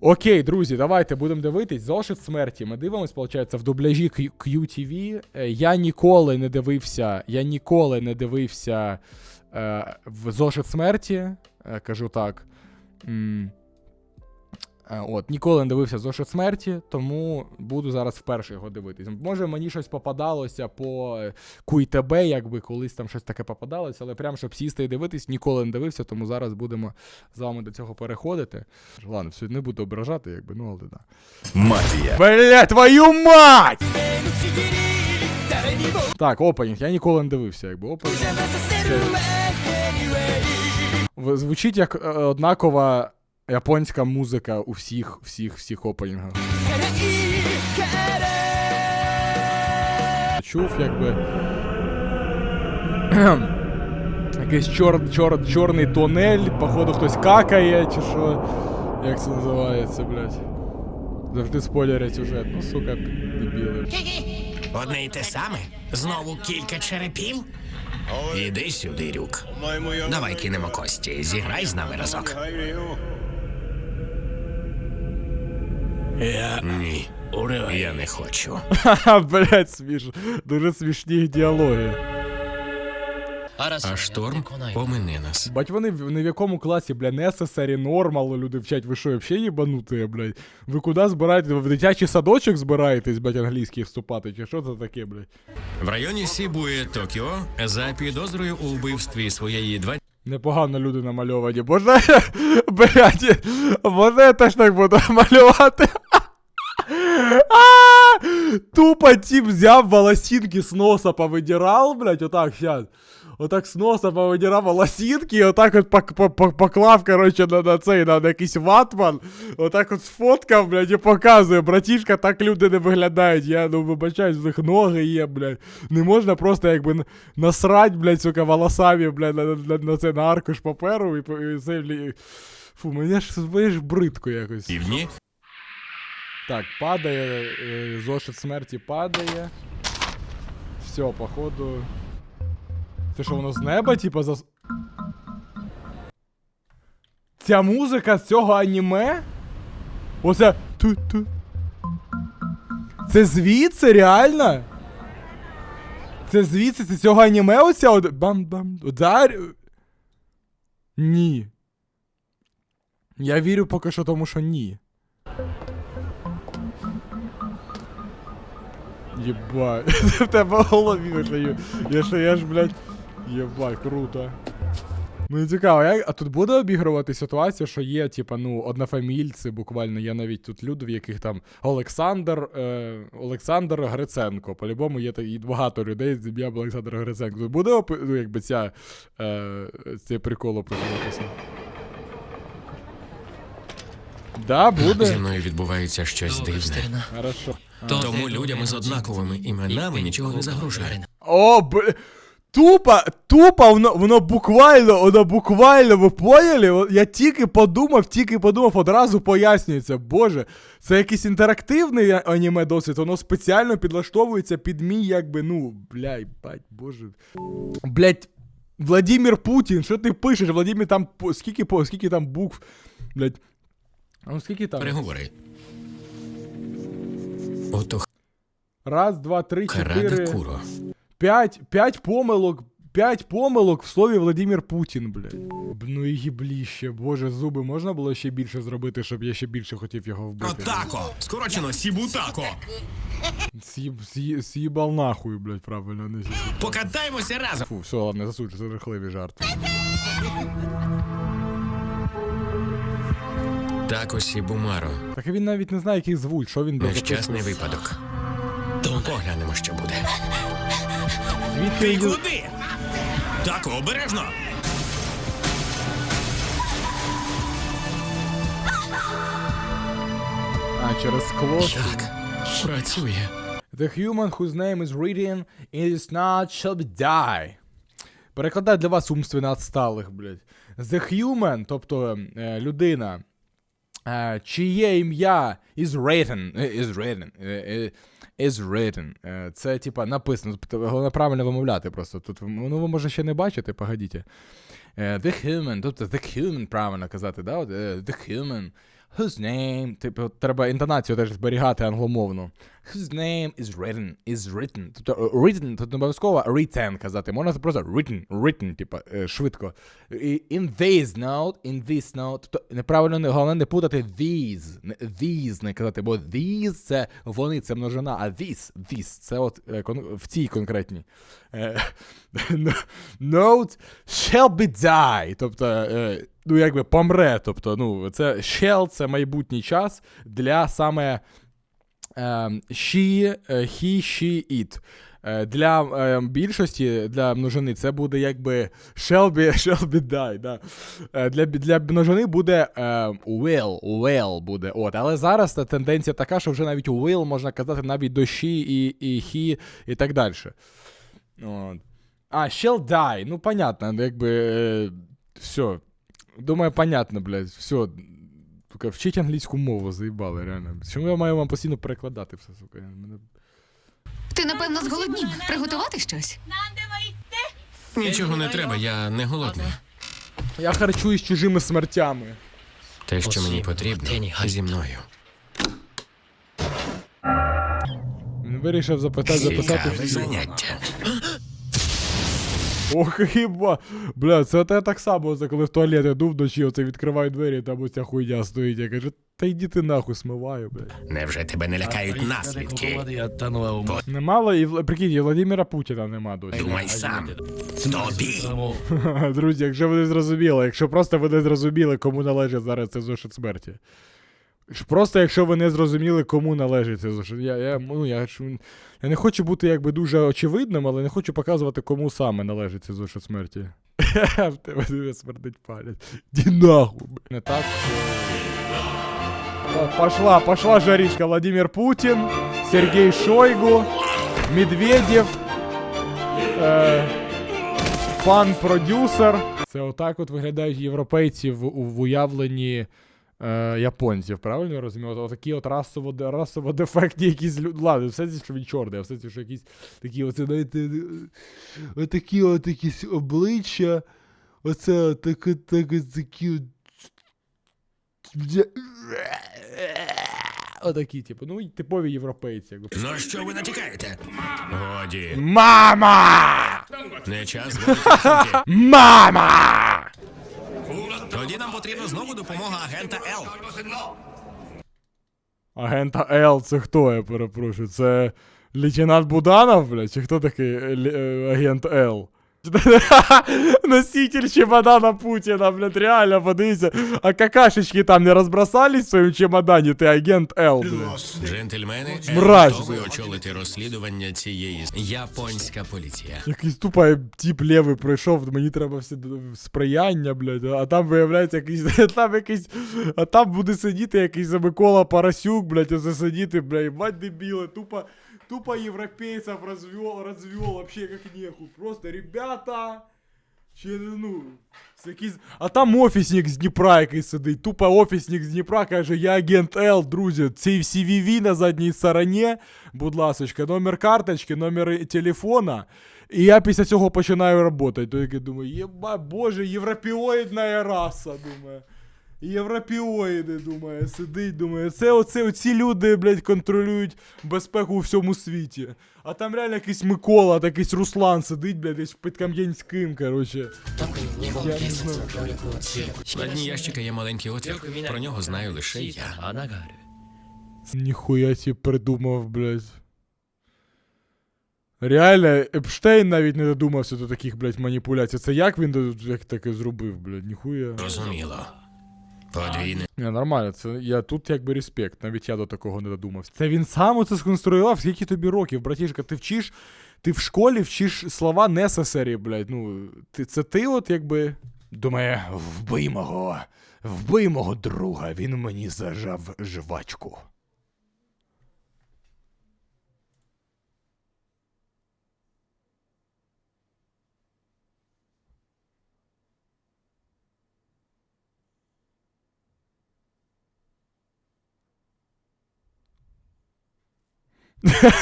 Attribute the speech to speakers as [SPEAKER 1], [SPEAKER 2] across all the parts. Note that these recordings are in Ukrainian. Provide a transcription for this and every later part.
[SPEAKER 1] Окей, друзі, давайте будемо дивитись. Зошит смерті. Ми дивимось, виходить, в дубляжі QTV. Е, Я ніколи не дивився. Я ніколи не дивився е, в зошит смерті. Е, кажу так. М, От, ніколи не дивився зошит смерті, тому буду зараз вперше його дивитись. Може, мені щось попадалося по е, QTB, якби колись там щось таке попадалося, але прям щоб сісти і дивитись, ніколи не дивився, тому зараз будемо з вами до цього переходити. Ладно, все, не буду ображати, якби, ну але да.
[SPEAKER 2] Мафія.
[SPEAKER 1] Бля, твою мать! Так, опенінг, я ніколи не дивився, якби опенінг. Звучить як е, однакова японська музика у всіх, всіх, всіх опенінгах. Чув, якби. Якийсь чор, чор, чорний тунель, походу хтось какає, чи що. Як це називається, блядь? Завжди спойлерять сюжет. Ну, сука, дебіли.
[SPEAKER 3] Одне й те саме? Знову кілька черепів? Іди сюди, Рюк. Давай кинемо кості. Зіграй з нами разок. Я... Ні. Я не хочу.
[SPEAKER 1] Ха, блядь, смішно. Дуже смішні діалоги.
[SPEAKER 3] А шторм помине нас.
[SPEAKER 1] Бать вони в не в якому класі, бля, necessary, normal люди вчать. Ви що, взагалі їбанутые, блядь? Ви куди збираєтесь? Ви в дитячий садочок збираєтесь, блядь, англійський вступати? Чи що це таке, блядь?
[SPEAKER 3] В районі Сібує Токіо за підозрою у вбивстві своєї 20
[SPEAKER 1] Непогано люди намальовані. Можна, блядь, можна я теж так буду малювати? Тупо тип взяв волосинки з носа повидирав, блядь, отак, щас. Отак з носа повидирав волосинки, і отак от пок- по- по- поклав, короче, на, на цей, на, на якийсь ватман. Отак от сфоткав, блядь, і показує. Братішка, так люди не виглядають. Я, ну, вибачаюсь, в них ноги є, блядь. Не можна просто, якби, насрать, блядь, сука, волосами, блядь, на, на, на це, на аркуш паперу і, і це, блядь. Фу, мені ж, мені ж бридко якось.
[SPEAKER 3] півдні
[SPEAKER 1] Так, падає, е, зошит смерті падає. Все, походу. Це що, воно з неба, типа, зас. Ця музика з цього аніме? Оце. Ту-ту. Це звідси, реально? Це звідси, це цього аніме оця от. Бам-бам. Удар. Ні. Я вірю поки що тому, що ні. Єбать. В тебе в голові. Я я ж, блядь. Єбать, круто. Мені цікаво, як... а тут буде обігрувати ситуація, що є, типа, ну, однофамільці, буквально, є навіть тут люди, в яких там Олександр, е, Олександр Гриценко. По-любому є та- і багато людей з ім'ям Олександр Гриценко. Тут буде, опи- ну, якби ця, е, цей прикол описуватися? Да,
[SPEAKER 3] зі мною відбувається щось дивне.
[SPEAKER 1] Хорошо.
[SPEAKER 3] Тому людям із однаковими іменами нічого не загрожує.
[SPEAKER 1] О, б... Тупо, тупо, воно, воно буквально, воно буквально, ви поняли? Я тільки подумав, тільки подумав, одразу пояснюється. Боже, це якийсь інтерактивний аніме досвід, воно спеціально підлаштовується під мій, якби, ну, блядь, бать, боже. Блядь, Владимир Путін, що ти пишеш? Владимир там, скільки, по- скільки там букв, блядь. А ну скільки там?
[SPEAKER 3] Переговори. Ото
[SPEAKER 1] Раз, два, три, чотири.
[SPEAKER 3] Куро.
[SPEAKER 1] П'ять, п'ять помилок, п'ять помилок в слові Владимир Путін, блядь. Ну і їбліще, боже, зуби можна було ще більше зробити, щоб я ще більше хотів його вбити.
[SPEAKER 3] Отако! Скорочено Сібутако!
[SPEAKER 1] С'їб, с'ї- С'їбал нахуй, блядь, правильно, не с'їбал.
[SPEAKER 3] Покатаємося разом!
[SPEAKER 1] Фу, все, ладно, засуджу, це жахливі жарти.
[SPEAKER 3] Тако Сібумаро.
[SPEAKER 1] Так він навіть не знає, яких звуть, що він
[SPEAKER 3] Нещасний
[SPEAKER 1] записує.
[SPEAKER 3] випадок. Поглянемо, що буде.
[SPEAKER 1] Звідки він...
[SPEAKER 3] куди? Тако, обережно!
[SPEAKER 1] А, через скло.
[SPEAKER 3] Так, працює.
[SPEAKER 1] The human whose name is written in this not shall be die. Перекладаю для вас умственно отсталих, блядь. The human, тобто е, людина, чиє ім'я is written, е, is written, е, е, is written. Е, Це, типа, написано. Тобто, Головне правильно вимовляти просто. Тут, ну, ви може ще не бачите, погодіть. Е, The human, тобто the human, правильно казати, да? Е, The human Whose name? Типу, треба інтонацію теж зберігати англомовно. Whose name is written, is written. Тобто е, written, тут не обов'язково written казати. Можна просто written, written, типу, е, швидко. In this note, in this note. Тобто неправильно, не- головне не путати these. These не казати, бо these це вони, це множина, а this, this це от е, в цій конкретній. Note shall be die. Тобто, ну якби помре. Тобто, ну, це shall це майбутній час для саме е, she, е, he, she, it. Е, Для е, більшості, для множини, це буде якби shall be die, да. Е, Для, для множини буде е, will, will буде. От. Але зараз та тенденція така, що вже навіть will можна казати навіть до she і, і he і так далі. От. А, shall die. Ну, понятно, якби. Е, все. Думаю, понятно, блядь. Все. Сука, вчить англійську мову, заїбали, реально. Чому я маю вам постійно перекладати все, сука? Мене...
[SPEAKER 2] Ти, напевно, зголоднів. Приготувати щось?
[SPEAKER 3] Нічого не треба, я не голодний.
[SPEAKER 1] Я харчуюсь чужими смертями.
[SPEAKER 3] Те, що мені потрібно, зі мною.
[SPEAKER 1] Він Вирішив запитати, записати
[SPEAKER 3] Цікаве заняття.
[SPEAKER 1] Ох, хіба. Бля, це те так само, коли в туалет йду вночі, оце відкриваю двері, там ось ця хуйня стоїть. Я кажу, та йди ти нахуй смиваю, бля.
[SPEAKER 3] Невже тебе не лякають наслідки?
[SPEAKER 1] Немало і прикинь, і Владимира Путіна нема досі.
[SPEAKER 3] Думай сам. Тобі.
[SPEAKER 1] Друзі, якщо ви не зрозуміли, якщо просто ви не зрозуміли, кому належить зараз це зошит смерті. Просто якщо ви не зрозуміли, кому належить зошит. Я, я, ну, я, я не хочу бути якби дуже очевидним, але не хочу показувати, кому саме належить цей зошит смерті. В тебе смердить палець. Ді нахуй. Не так. Пошла, пошла жаричка. Владимир Путин, Сергей Шойгу, Медведев. Е, пан продюсер. Це отак от виглядають європейці в, в уявленні е, японців, правильно я розумію? От, отакі от расово, расово дефектні якісь люди. Ладно, все це, що він чорний, а все це, що якісь такі, оце, знаєте, отакі от якісь обличчя. Оце от такі, так, такі. Отакі, типу, ну, типові європейці.
[SPEAKER 3] Ну що ви натякаєте? Годі.
[SPEAKER 1] Мама!
[SPEAKER 3] Не час.
[SPEAKER 1] Мама!
[SPEAKER 3] Потрібна знову допомога агента Л.
[SPEAKER 1] Агента Л, це хто, я перепрошую? Це лейтенант Буданов, блядь? Чи хто такий е, агент Л? Носитель чемодана Путіна, блядь, реально, подивіться. А какашечки там не розбросались в своєму чемодані, ти агент Л.
[SPEAKER 3] Джентльмени,
[SPEAKER 1] Мразь.
[SPEAKER 3] Ел готовий очолити розслідування цієї японська поліція.
[SPEAKER 1] Якийсь тупо тип лівий пройшов, мені треба все сприяння, блядь, а там виявляється якийсь, там якийсь, а там буде сидіти якийсь Микола Парасюк, блядь, оце сидіти, блядь, мать дебіли, тупо, тупо європейців розвел, розвел вообще як нехуй, просто, ребята, чи, ну, це якийсь, а там офісник з Дніпра якийсь сидить, тупо офісник з Дніпра каже, я агент Л, друзі, цей CVV на задній стороні, будь ласочка, номер карточки, номер телефона, і я після цього починаю працювати. То я думаю, єба, боже, європеоїдна раса, думаю. Європіоїди, думає, сидить, думає. Це оце, оці люди, блядь, контролюють безпеку у всьому світі. А там реально якийсь Микола, та якийсь Руслан сидить, блядь, десь під Кам'янським, короче. Я не знаю.
[SPEAKER 3] Ящика є маленький отвір. Про нього знаю лише я.
[SPEAKER 1] Ніхуя ті придумав, блядь. Реально, Епштейн навіть не додумався до таких, блядь, маніпуляцій. Це як він як таке зробив, блядь, ніхуя.
[SPEAKER 3] Розуміло. Подвійне
[SPEAKER 1] Не, нормально, це я тут якби респект, навіть я до такого не додумався. Це він сам оце сконструював, скільки тобі років, братішка, ти вчиш, ти в школі вчиш слова несесері, блядь, ну, ти, це ти от якби... Думає, вбий мого, вбий мого друга, він мені зажав жвачку.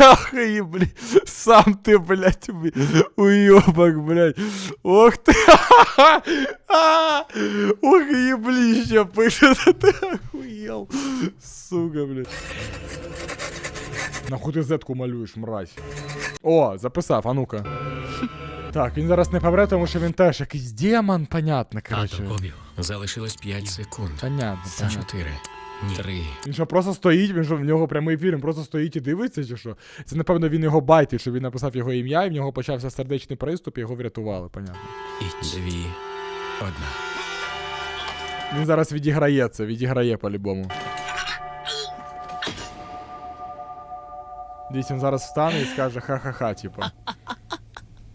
[SPEAKER 1] Ах, и, блядь, сам ты, блядь, уй- уёбок, блядь. Ох ты, А! Ох, еблище пишет, ты охуел. Сука, блядь. Нахуй ти зетку малюєш, мразь. О, записав, а ну-ка. Так, він зараз не помре, тому що він теж якийсь демон, понятно, короче.
[SPEAKER 3] Залишилось 5 секунд.
[SPEAKER 1] Понятно, понятно.
[SPEAKER 3] 4, 3.
[SPEAKER 1] Він що просто стоїть, він що в нього прямий ефір, він просто стоїть і дивиться, чи що? Це, напевно, він його байтить, що він написав його ім'я, і в нього почався сердечний приступ, і його врятували, понятно.
[SPEAKER 3] Дві. Одна.
[SPEAKER 1] Він зараз відіграє це, відіграє по-любому. Десь він зараз встане і скаже ха-ха-ха, типа.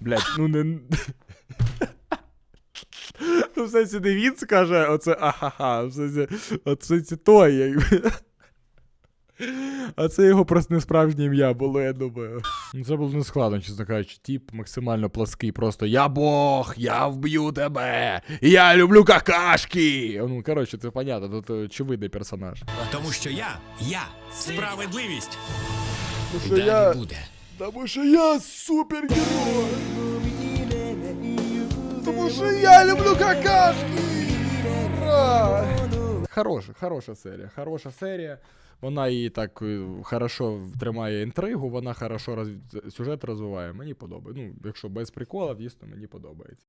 [SPEAKER 1] Блять, ну не. Ну, в сенсі не він скаже, оце ахаха, в сенсі, от в сенсі той, якби. А це його просто несправжнє ім'я було, я думаю. Ну, Це було не складно, чесно кажучи. Тіп максимально плаский, просто я Бог, я вб'ю тебе, я люблю какашки. Ну, коротше, це понятно, тут очевидний персонаж.
[SPEAKER 3] Тому що я, я, справедливість.
[SPEAKER 1] Тому що
[SPEAKER 3] Далі
[SPEAKER 1] я,
[SPEAKER 3] буде.
[SPEAKER 1] тому що я супергерой. Тому що я люблю какашки. Ура! Хороша, хороша серія, хороша серія. Вона її так е, хорошо тримає інтригу, вона хорошо роз... сюжет розвиває. Мені подобається. Ну, якщо без приколів, дійсно мені подобається.